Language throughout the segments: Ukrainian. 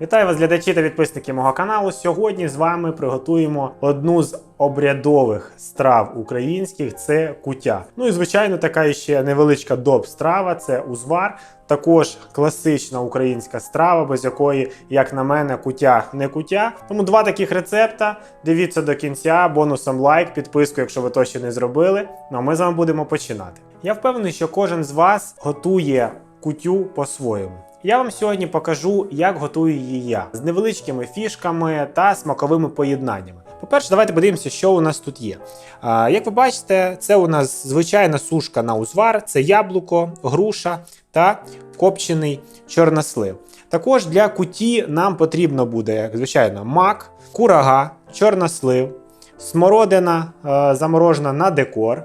Вітаю вас, глядачі та підписники мого каналу. Сьогодні з вами приготуємо одну з обрядових страв українських це кутя. Ну і звичайно, така ще невеличка доп страва це узвар. Також класична українська страва, без якої, як на мене, кутя не кутя. Тому два таких рецепта. Дивіться до кінця, бонусом лайк, підписку, якщо ви то ще не зробили. Ну а ми з вами будемо починати. Я впевнений, що кожен з вас готує кутю по-своєму. Я вам сьогодні покажу, як готую її я з невеличкими фішками та смаковими поєднаннями. По-перше, давайте подивимося, що у нас тут є. А, як ви бачите, це у нас звичайна сушка на узвар, це яблуко, груша та копчений чорнослив. Також для куті нам потрібно буде, як звичайно, мак, курага, чорнослив, смородина е, заморожена на декор,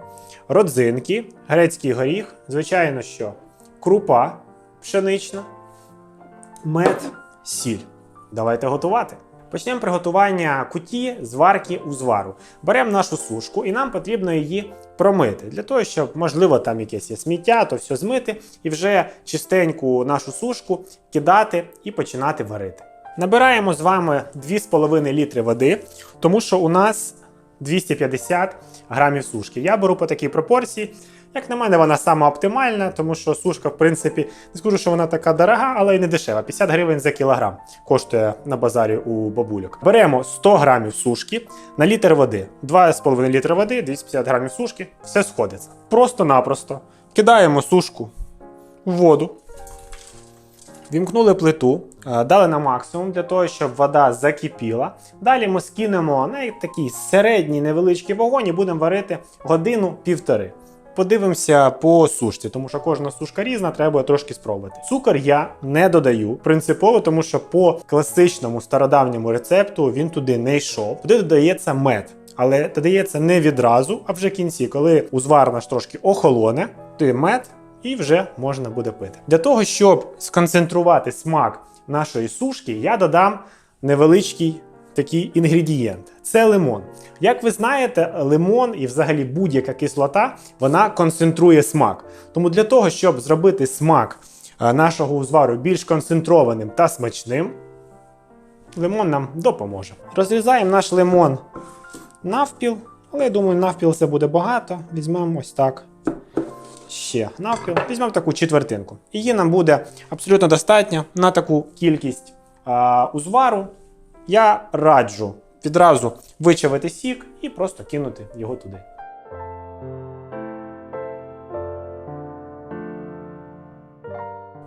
родзинки, грецький горіх, звичайно, що крупа пшенична, мед, сіль. Давайте готувати. Почнемо приготування куті з варки узвару. Беремо нашу сушку і нам потрібно її промити. Для того, щоб, можливо, там якесь є сміття, то все змити і вже чистеньку нашу сушку кидати і починати варити. Набираємо з вами 2,5 літри води, тому що у нас 250 грамів сушки. Я беру по такій пропорції. Як на мене, вона сама оптимальна, тому що сушка, в принципі, не скажу, що вона така дорога, але й не дешева. 50 гривень за кілограм коштує на базарі у бабульок. Беремо 100 грамів сушки на літр води, 2,5 літра води, 250 грамів сушки, все сходиться. Просто-напросто кидаємо сушку в воду. Вімкнули плиту, е, дали на максимум для того, щоб вода закипіла. Далі ми скинемо на такий середній невеличкий вогонь і будемо варити годину-півтори. Подивимося по сушці, тому що кожна сушка різна, треба трошки спробувати. Цукор я не додаю принципово, тому що по класичному стародавньому рецепту він туди не йшов. Туди додається мед. Але додається не відразу, а вже в кінці, коли узвар наш трошки охолоне, то мед і вже можна буде пити. Для того, щоб сконцентрувати смак нашої сушки, я додам невеличкий такий інгредієнт. Це лимон. Як ви знаєте, лимон і взагалі будь-яка кислота вона концентрує смак. Тому для того, щоб зробити смак е, нашого узвару більш концентрованим та смачним, лимон нам допоможе. Розрізаємо наш лимон навпіл, але я думаю, навпіл це буде багато. Візьмемо ось так ще навпіл. Візьмемо таку четвертинку. Її нам буде абсолютно достатньо на таку кількість а, узвару. Я раджу відразу вичавити сік і просто кинути його туди.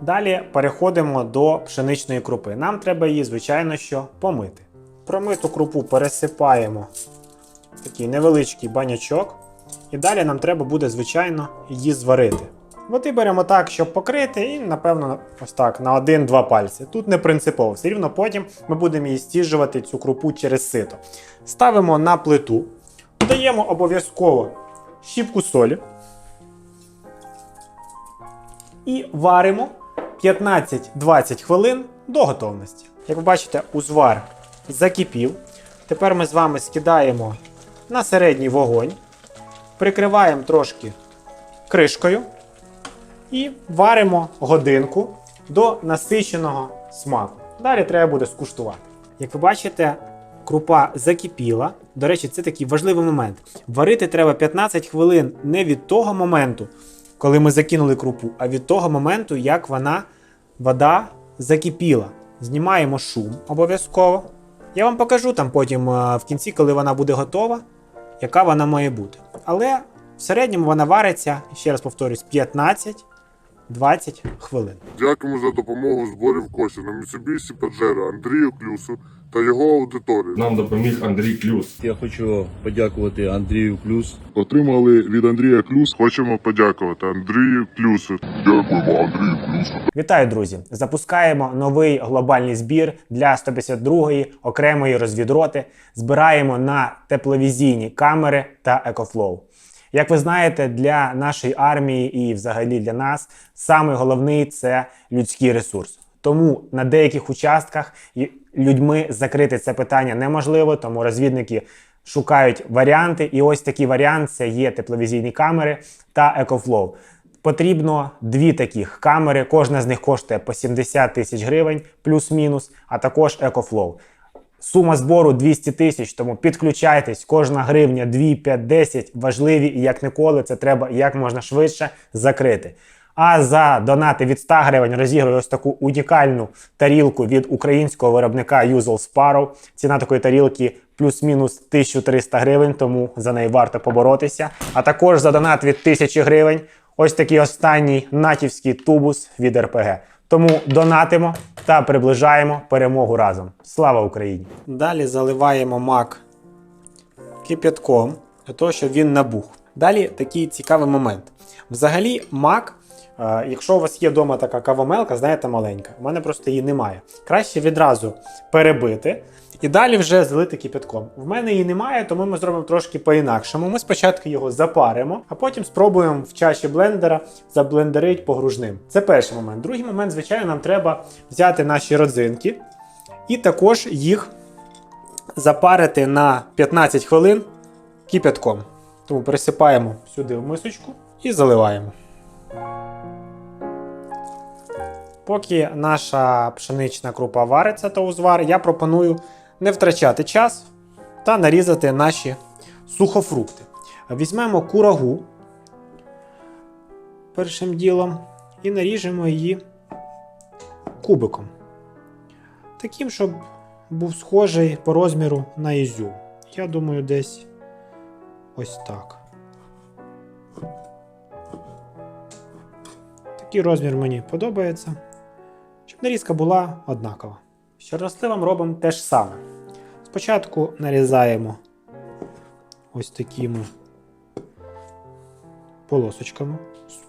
Далі переходимо до пшеничної крупи. Нам треба її, звичайно, що помити. Промиту крупу пересипаємо в такий невеличкий банячок. І далі нам треба буде, звичайно, її зварити. Води беремо так, щоб покрити, і, напевно, ось так, на один-два пальці. Тут не принципово, все рівно потім ми будемо її стіжувати цю крупу через сито. Ставимо на плиту, додаємо обов'язково щіпку солі і варимо 15-20 хвилин до готовності. Як ви бачите, узвар закипів. Тепер ми з вами скидаємо на середній вогонь прикриваємо трошки кришкою і варимо годинку до насиченого смаку. Далі треба буде скуштувати. Як ви бачите, крупа закипіла. До речі, це такий важливий момент. Варити треба 15 хвилин не від того моменту, коли ми закинули крупу, а від того моменту, як вона вода закипіла. Знімаємо шум обов'язково. Я вам покажу там потім е, в кінці, коли вона буде готова яка вона має бути. Але в середньому вона вариться, ще раз повторюсь, 15-20 хвилин. Дякуємо за допомогу в зборі коштів на Mitsubishi Pajero Андрію Клюсу та його аудиторії. Нам допоміг Андрій Клюс. Я хочу подякувати Андрію Плюс. Отримали від Андрія Клюс. Хочемо подякувати Андрію Клюсу. Дякуємо Андрію Клюсу. Вітаю, друзі! Запускаємо новий глобальний збір для 152-ї окремої розвідроти. Збираємо на тепловізійні камери та екофлоу. Як ви знаєте, для нашої армії і взагалі для нас саме головний це людський ресурс. Тому на деяких участках людьми закрити це питання неможливо, тому розвідники шукають варіанти. І ось такий варіант це є тепловізійні камери та екофлоу. Потрібно дві таких камери. Кожна з них коштує по 70 тисяч гривень, плюс-мінус, а також EcoFlow. Сума збору 200 тисяч, тому підключайтесь. Кожна гривня 2, 5, 10 важливі і як ніколи це треба як можна швидше закрити. А за донати від 100 гривень розіграю ось таку унікальну тарілку від українського виробника Usual Sparrow. Ціна такої тарілки плюс-мінус 1300 гривень, тому за неї варто поборотися. А також за донат від 1000 гривень ось такий останній натівський тубус від РПГ. Тому донатимо та приближаємо перемогу разом. Слава Україні! Далі заливаємо мак кип'ятком для того, щоб він набух. Далі такий цікавий момент. Взагалі, мак, якщо у вас є вдома така кавомелка, знаєте, маленька, у мене просто її немає. Краще відразу перебити і далі вже залити кипятком. В мене її немає, тому ми зробимо трошки по-інакшому. Ми спочатку його запаримо, а потім спробуємо в чаші блендера заблендерити погружним. Це перший момент. Другий момент, звичайно, нам треба взяти наші родзинки і також їх запарити на 15 хвилин кипятком. Тому пересипаємо сюди в мисочку і заливаємо. Поки наша пшенична крупа вариться та узвар, я пропоную не втрачати час та нарізати наші сухофрукти. Візьмемо курагу першим ділом і наріжемо її кубиком. Таким, щоб був схожий по розміру на ізюм. Я думаю, десь ось так. Такий розмір мені подобається, щоб нарізка була однакова. З чорносливом робимо те ж саме. Спочатку нарізаємо ось такими полосочками,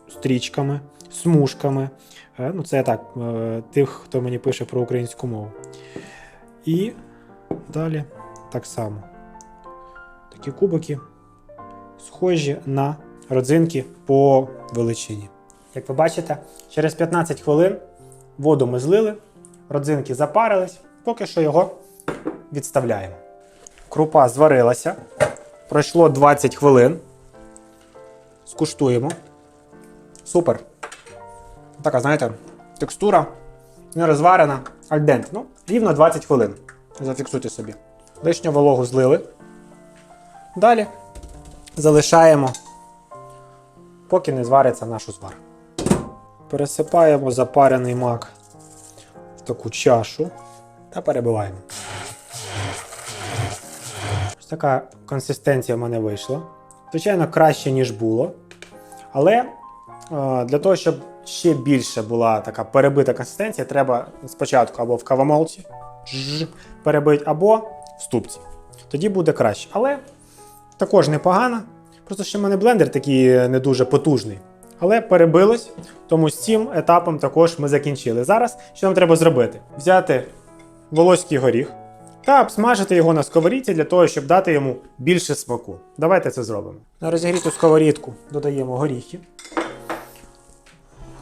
стрічками, смужками. Е, Ну, це так, е, тих, хто мені пише про українську мову. І далі так само. Такі кубики схожі на родзинки по величині. Як ви бачите, через 15 хвилин воду ми злили, родзинки запарились, поки що його відставляємо. Крупа зварилася. Пройшло 20 хвилин. Скуштуємо. Супер. Така, знаєте, текстура не розварена, альдент. Ну, рівно 20 хвилин. Зафіксуйте собі. Лишню вологу злили. Далі залишаємо, поки не звариться наш узвар. Пересипаємо запарений мак в таку чашу та перебиваємо. Ось така консистенція в мене вийшла. Звичайно, краще, ніж було. Але е, для того, щоб ще більше була така перебита консистенція, треба спочатку або в кавомолці перебити, або в ступці. Тоді буде краще. Але також непогано. Просто що в мене блендер такий не дуже потужний. Але перебилось, тому з цим етапом також ми закінчили. Зараз що нам треба зробити? Взяти волоський горіх та обсмажити його на сковорідці для того, щоб дати йому більше смаку. Давайте це зробимо. На розігріту сковорідку додаємо горіхи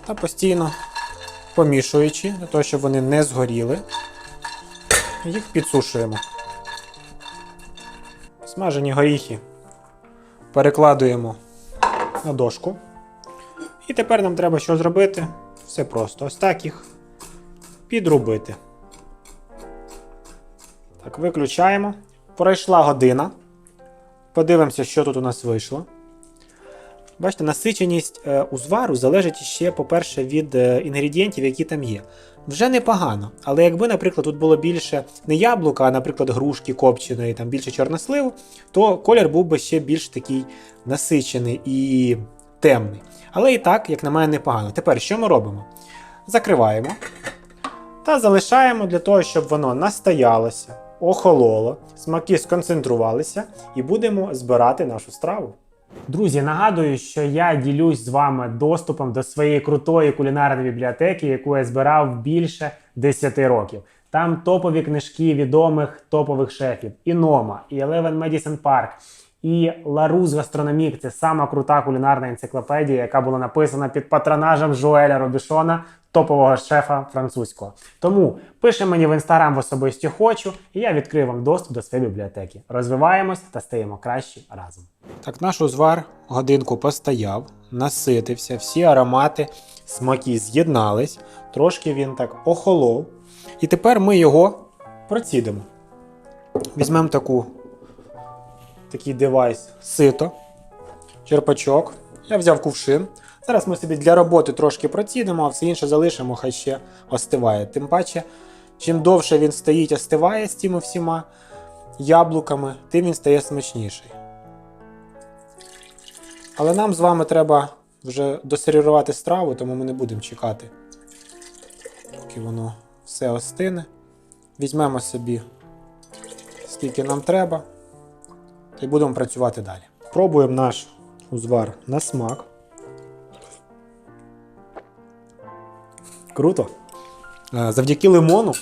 та постійно помішуючи, для того, щоб вони не згоріли, їх підсушуємо. Смажені горіхи перекладуємо на дошку. І тепер нам треба що зробити? Все просто. Ось так їх підрубити. Так, виключаємо. Пройшла година. Подивимося, що тут у нас вийшло. Бачите, насиченість е, узвару залежить ще, по-перше, від е, інгредієнтів, які там є. Вже непогано. Але якби, наприклад, тут було більше не яблука, а, наприклад, грушки копченої, там більше чорносливу, то колір був би ще більш такий насичений і темний. Але і так, як на мене, непогано. Тепер що ми робимо? Закриваємо та залишаємо для того, щоб воно настоялося, охололо, смаки сконцентрувалися і будемо збирати нашу страву. Друзі, нагадую, що я ділюсь з вами доступом до своєї крутої кулінарної бібліотеки, яку я збирав більше 10 років. Там топові книжки відомих топових шефів: і Нома, і Eleven Medicine Park, і Ларус Гастрономік це сама крута кулінарна енциклопедія, яка була написана під патронажем Жуеля Робішона, топового шефа французького. Тому пиши мені в інстаграм в особисті хочу, і я відкрию вам доступ до своєї бібліотеки. Розвиваємось та стаємо кращі разом. Так, наш узвар годинку постояв. наситився, всі аромати, смаки з'єднались, трошки він так охолов. І тепер ми його процідимо. Візьмемо таку, такий девайс сито, черпачок. Я взяв кувшин. Зараз ми собі для роботи трошки процідимо, а все інше залишимо, хай ще остиває. Тим паче, чим довше він стоїть, остиває з тими всіма яблуками, тим він стає смачніший. Але нам з вами треба вже досервірувати страву, тому ми не будемо чекати, поки воно все остине. Візьмемо собі скільки нам треба, й будемо працювати далі. Пробуємо наш узвар на смак. Круто. Е, Завдяки лимону.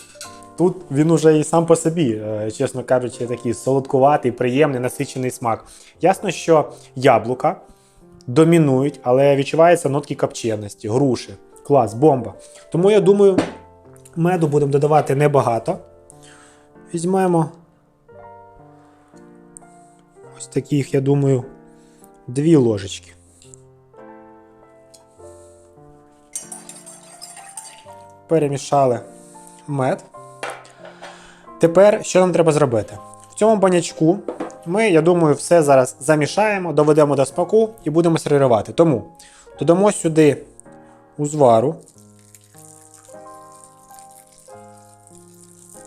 Тут він уже і сам по собі, е, чесно кажучи, такий солодкуватий, приємний, насичений смак. Ясно, що яблука домінують, але відчуваються нотки копченості, груші. Клас, бомба. Тому я думаю, меду будемо додавати небагато. Візьмемо ось таких, я думаю, дві ложечки. Перемішали мед. Тепер що нам треба зробити? В цьому банячку ми, я думаю, все зараз замішаємо, доведемо до смаку і будемо сервірувати. Тому додамо сюди узвару.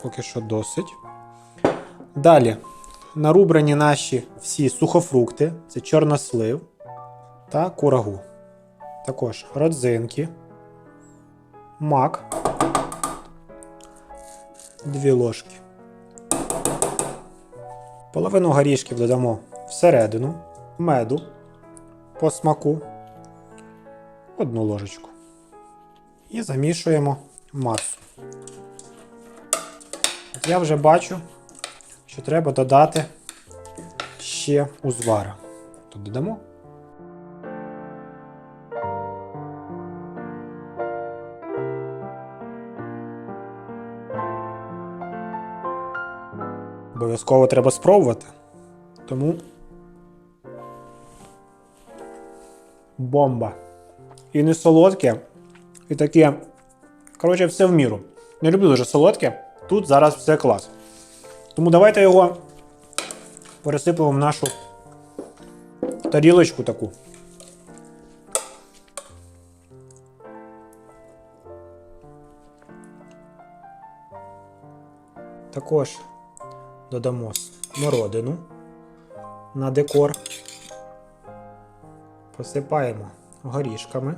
Поки що досить. Далі нарубрані наші всі сухофрукти, це чорнослив та курагу. Також родзинки, мак, дві ложки. Половину горішків додамо всередину, меду по смаку, одну ложечку. І замішуємо масу. Я вже бачу, що треба додати ще узвара. То додамо. Обов'язково треба спробувати. Тому. Бомба. І не солодке, і таке. Коротше, все в міру. Не люблю дуже солодке. Тут зараз все клас. Тому давайте його пересипемо в нашу тарілочку таку. Також додамо смородину на декор. Посипаємо горішками.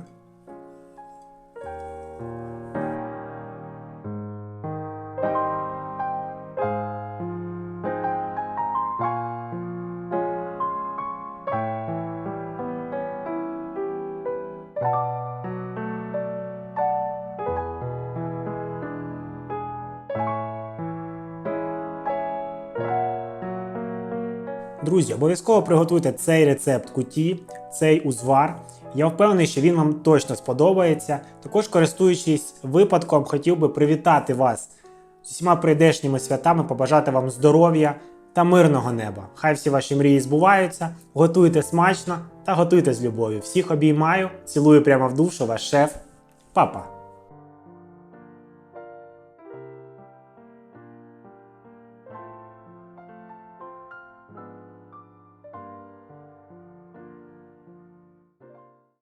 Друзі, обов'язково приготуйте цей рецепт куті, цей узвар. Я впевнений, що він вам точно сподобається. Також, користуючись випадком, хотів би привітати вас з усіма прийдешніми святами, побажати вам здоров'я та мирного неба. Хай всі ваші мрії збуваються. Готуйте смачно та готуйте з любов'ю. Всіх обіймаю, цілую прямо в душу, ваш шеф, папа.